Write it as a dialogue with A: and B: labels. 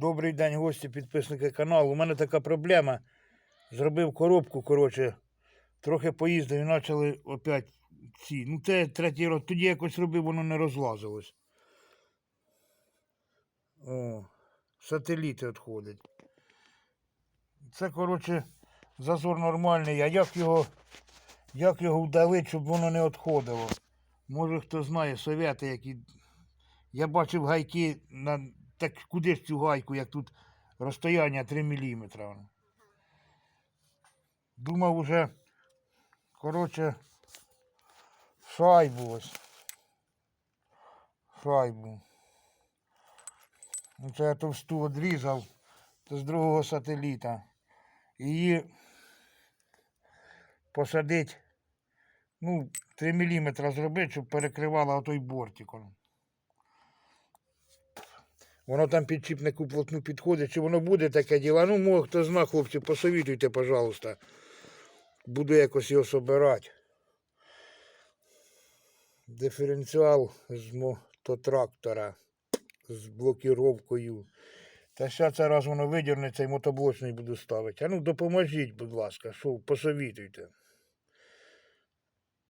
A: Добрий день, гості, підписники каналу. У мене така проблема. Зробив коробку, коротше, трохи поїздив і почали опять ці. Ну, це третій раз. Тоді якось робив, воно не розлазилось. О, сателіти відходять. Це, коротше, зазор нормальний. А як його, як його вдавити, щоб воно не відходило? Може хто знає, совєти, які. Я бачив гайки на. Так куди ж цю гайку, як тут розстояння 3 мм. Думав уже, коротше, шайбу ось. Шайбу. Ну, Це я товсту відрізав з другого сателіта. Її посадити, ну, 3 мм зробити, щоб перекривала отой бортик. Он. Воно там під підчіпнику плотну підходить, чи воно буде таке діло. Ну, може, хто зна, хлопці, посовітуйте, пожалуйста. Буду якось його собирати. Диференціал з мототрактора з блокіровкою. Та ще це раз воно видірнеться і мотоблочний буду ставити. А ну допоможіть, будь ласка, посовітуйте.